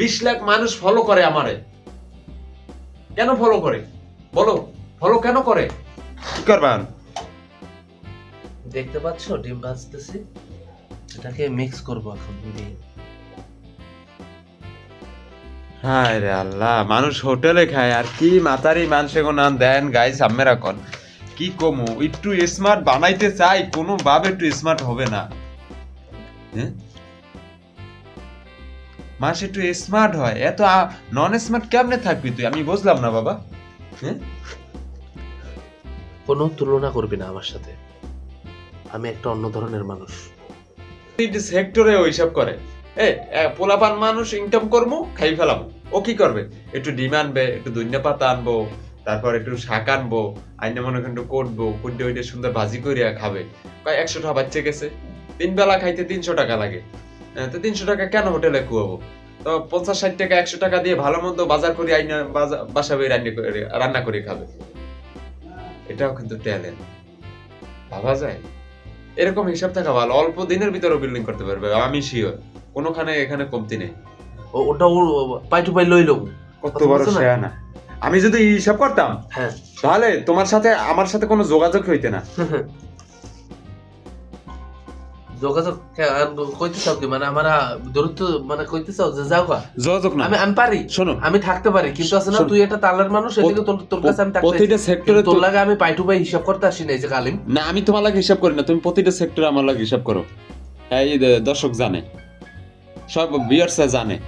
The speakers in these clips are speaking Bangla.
বিশ লাখ মানুষ ফলো করে আমারে। কেন ফলো করে? বলো ফলো কেন করে? কি করবেন? দেখতে পাচ্ছ ডিম ভাজতেছি। এটাকে মিক্স করব এখন দিয়ে হায় রে আল্লাহ মানুষ হোটেলে খায় আর কি মাতারি মানুষ নাম দেন গাইস আমেরা কন? কি কমু? একটু স্মার্ট বানাইতে চাই কোনো ভাবে একটু স্মার্ট হবে না। হ্যাঁ? মানুষ একটু স্মার্ট হয়। এত নন স্মার্ট কেমনে থাকবি তুই? আমি বুঝলাম না বাবা। হ্যাঁ কোনো তুলনা করবি না আমার সাথে। আমি একটা অন্য ধরনের মানুষ। সেক্টরে ওইসব করে এ পোলাপান মানুষ ইনকাম করব খাই ফেলাম ও কি করবে? একটু ডিম আনবে একটু ধনিয়া পাতা আনব তারপর একটু শাক আনব আইনে মনে করেন একটু করব কুটে ওইটা সুন্দর ভাজি করিয়া খাবে। একশো টাকা বাচ্চা গেছে। তিন বেলা খাইতে তিনশো টাকা লাগে। তো তিনশো টাকা কেন হোটেলে খুয়াবো? তো পঞ্চাশ ষাট টাকা একশো টাকা দিয়ে ভালো মন্দ বাজার করে আইনা বাসা বই রান্না করে রান্না করে খাবে। এটাও কিন্তু ট্যালেন্ট। ভাবা যায়? এরকম হিসাব থাকা ভালো। অল্প দিনের ভিতরে বিল্ডিং করতে পারবে আমি শিওর কোনোখানে এখানে কমতি নেই। ওটা ও পাই টু পাই লই লব। কত বড় না? আমি যদি হিসাব করতাম হ্যাঁ। তাহলে তোমার সাথে আমার সাথে কোনো যোগাযোগ হইতে না। যোগাযোগ কে- কইতে চাও কি? মানে আমরা দূরত্ব মানে কইতে চাও যে যাও যোগাযোগ না। আমি আমি পারি। শোনো। আমি থাকতে পারি কিন্তু আছে না তুই একটা তালের মানুষ এদিকে তোর তোর কাছে আমি থাকতে প্রতিটা সেক্টরে তোর লাগে আমি পাই টু পাই হিসাব করতে আসি না এই যে কালিম। না আমি তোমার লাগে হিসাব করি না। তুমি প্রতিটা সেক্টরে আমার লাগে হিসাব করো। এই দর্শক জানে। সব বিয়ার্সরা জানে।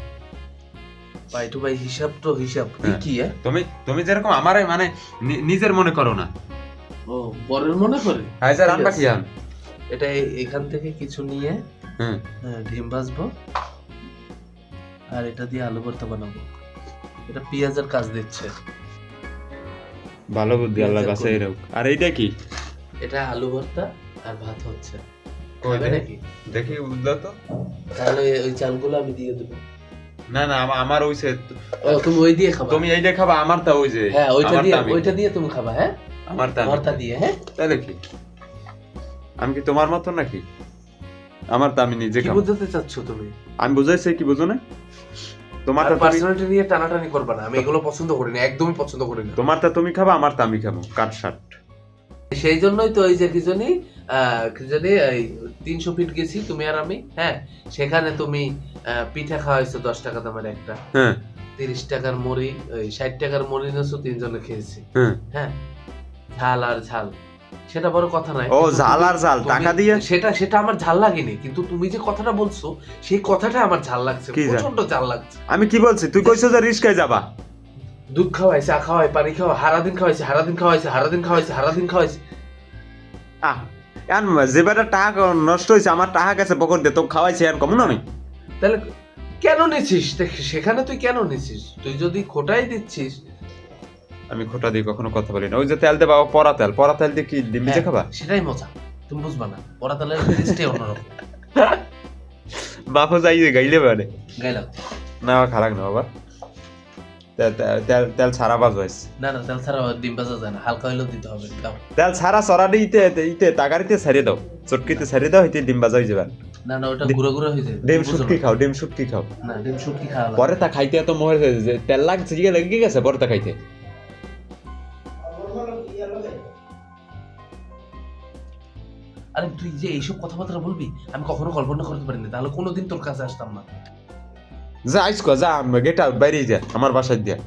পাই টু পাই হিসাব তো হিসাব। এ হ্যাঁ। কি? তুমি তুমি যেরকম আমারে মানে নি- নিজের মনে করো না। ও বরের মনে করে? হ্যাঁ স্যার আনবা কি আন? এটা এখান থেকে কিছু নিয়ে হ্যাঁ, ডিম ভাজবো। আর এটা দিয়ে আলু ভর্তা বানাবো। এটা পেঁয়াজের কাজ দিচ্ছে। ভালো বুদ্ধি আল্লাহ কাছে এরকম। আর এইটা কি? এটা আলু ভর্তা আর ভাত হচ্ছে। দেখি? নাকি? দেখি বুঝলো তো? তাহলে ওই চালগুলো আমি দিয়ে দেবো। না না আমার ওই তুমি ওই দিয়ে খাবা? তুমি এইটা খাবা আমার তা ওই যে হ্যাঁ ওইটা দিয়ে ওইটা দিয়ে তুমি খাবা হ্যাঁ? আমার তা ভর্তা দিয়ে হ্যাঁ? তাহলে কি? আমি কি তোমার মতো নাকি? আমার তা আমি নিজে কি বুঝতে চাচ্ছ তুমি? আমি বুঝাইছি কি বুঝো না? তোমার আর পার্সোনালিটি নিয়ে টানাটানি করবা না আমি এগুলো পছন্দ করি না একদমই পছন্দ করি না। তোমার তা তুমি খাবা আমার তা আমি খাব কাট শার্ট সেই জন্যই তো ওই যে কি জানি কি জানি এই তিনশো ফিট গেছি তুমি আর আমি হ্যাঁ? সেখানে তুমি পিঠা খাওয়াইছো দশ টাকা দামের একটা। হ্যাঁ। তিরিশ টাকার মুড়ি ওই ষাট টাকার মুড়ি নেছো তিনজনে খেয়েছি। হ্যাঁ। হ্যাঁ? ঝাল আর ঝাল। সেটা বড় কথা নাই ও ঝাল আর ঝাল টাকা দিয়ে? সেটা সেটা আমার ঝাল লাগেনি কিন্তু তুমি যে কথাটা বলছো সেই কথাটা আমার ঝাল লাগছে? প্রচণ্ড ঝাল? লাগছে। আমি কি বলছি? তুই কইছো যে রিস্কায় যাবা? দুধ খাওয়াইছে চা খাওয়াই পানি খাওয়া হারাদিন খাওয়াইছে হারাদিন খাওয়াইছে হারাদিন খাওয়াইছে হারাদিন খাওয়াইছে। আহ এখন যে বেটা টাকা নষ্ট হয়েছে আমার টাকা গেছে পকেট দিয়ে তো খাওয়াইছে আর কমন আমি তাহলে কেন নিছিস? সেখানে তুই কেন নিছিস? তুই যদি খোটাই দিচ্ছিস আমি খোটা দিয়ে কখনো কথা বলি না। ওই যে তেল দেবা পরা তেল। পরা তেল দিয়ে কি ডিম ভেজে হ্যাঁ, খাবা? সেটাই মজা। তুমি বুঝবা না ওরা তাহলে টেস্টে অন্যরকম। বাপও যাই যে গাইলে পারে। গাইলাম। না খারাপ না বাবা। তেল- তেল- ছাড়া বাজ হয়েছে না না তেল ছাড়া ডিম ভাজা যায় না। হালকা হইলেও দিতে হবে দাও তেল ছাড়া সরাডি ইতে ইতে তাগারিতে ছাড়িয়ে দাও। চটকিতে ছাড়িয়ে দাও ইতে ডিম বাজা হয়ে যাবে। না না ওটা ডিম- গুঁড়ো গুঁড়ো হয়ে যায় ডিম শুটকি খাও ডিম শুটকি খাও। না ডিম শুটকি খাওয়া পরে তা খাইতে এত মোহের হয়েছে যে তেল লাগছে গিয়ে লেগে গেছে পরে তা খাইতে? আরে তুই যে এইসব কথাবার্তা বলবি, আমি কখনো কল্পনা করতে পারিনি। তাহলে কোনোদিন তোর কাছে আসতাম না। যা আইসকো যা গেট আউট বাইরে যা, আমার বাসায় দিয়া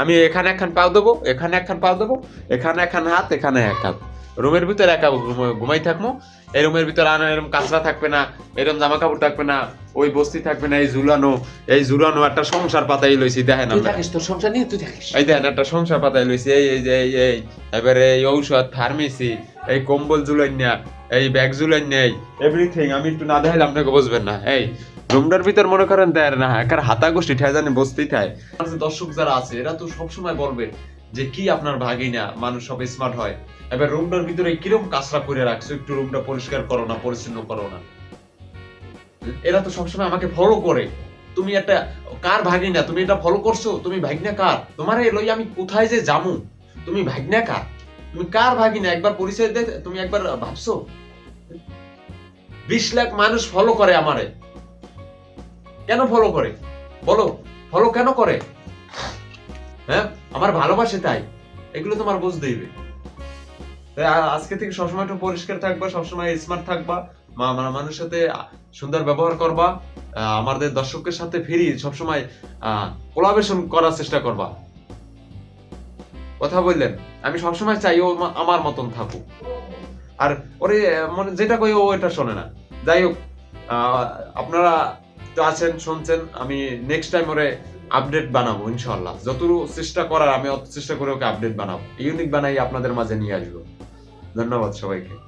আমি এখানে একখান পাও দেবো, এখানে একখান পাও দেবো, এখানে একখান হাত, এখানে এক হাত। রুমের ভিতরে একা ঘুমাই থাকব এই রুমের ভিতরে আনা এরকম কাঁচরা থাকবে না এরকম জামা কাপড় থাকবে না ওই বস্তি থাকবে না এই ঝুলানো এই ঝুলানো একটা সংসার পাতাই লইছি দেখেন আমরা। থাকিস তোর সংসার নিয়ে তুই থাকিস। এই দেখেন একটা সংসার পাতাই লইছি এই এই এই এই এবারে এই ঔষধ ফার্মেসি এই কম্বল ঝুলাইনা এই ব্যাগ ঝুলাইনা এই এভরিথিং আমি একটু না দেখাইলে আপনাকে বুঝবেন না। এই রুমটার ভিতর মনে করেন দেয় না একার হাতা গোষ্ঠী ঠায় জানি বসতেই থাকে দর্শক যারা আছে এরা তো সবসময় বলবে যে কি আপনার ভাগই না মানুষ সব স্মার্ট হয়। এবার রুমটার ভিতরে কীরকম কাঁচরা করে রাখছো একটু রুমটা পরিষ্কার করো না পরিচ্ছন্ন করো না। এরা তো সবসময় আমাকে ফলো করে। তুমি একটা কার ভাগিনা? তুমি এটা ফলো করছ? তুমি ভাগনা কার? তোমার এই লই আমি কোথায় যে জামু তুমি ভাগনা কার? তুমি কার ভাগিনা? একবার পরিচয় দে, তুমি একবার ভাবছ? বিশ লাখ মানুষ ফলো করে আমারে। কেন ফলো করে? বলো ফলো কেন করে? হ্যাঁ? আমার ভালোবাসে তাই। এগুলো তোমার বুঝতে হইবে আজকে থেকে সবসময় একটু পরিষ্কার থাকবা, সবসময় স্মার্ট থাকবা। মানুষের সাথে সুন্দর ব্যবহার করবা আমাদের দর্শকের সাথে ফিরি, সবসময় কোলাবেশন করার চেষ্টা করবা। কথা বললেন। আমি সবসময় চাই ও আমার মতন থাকুক। আর ওরে মানে যেটা কই ও এটা শোনে না। যাই হোক আপনারা তো আছেন, শুনছেন, আমি নেক্সট টাইম ওরে আপডেট বানাবো ইনশাল্লাহ যতটুকু চেষ্টা করার, আমি অত চেষ্টা করে ওকে আপডেট বানাবো। ইউনিক বানাই আপনাদের মাঝে নিয়ে আসব। ধন্যবাদ সবাইকে।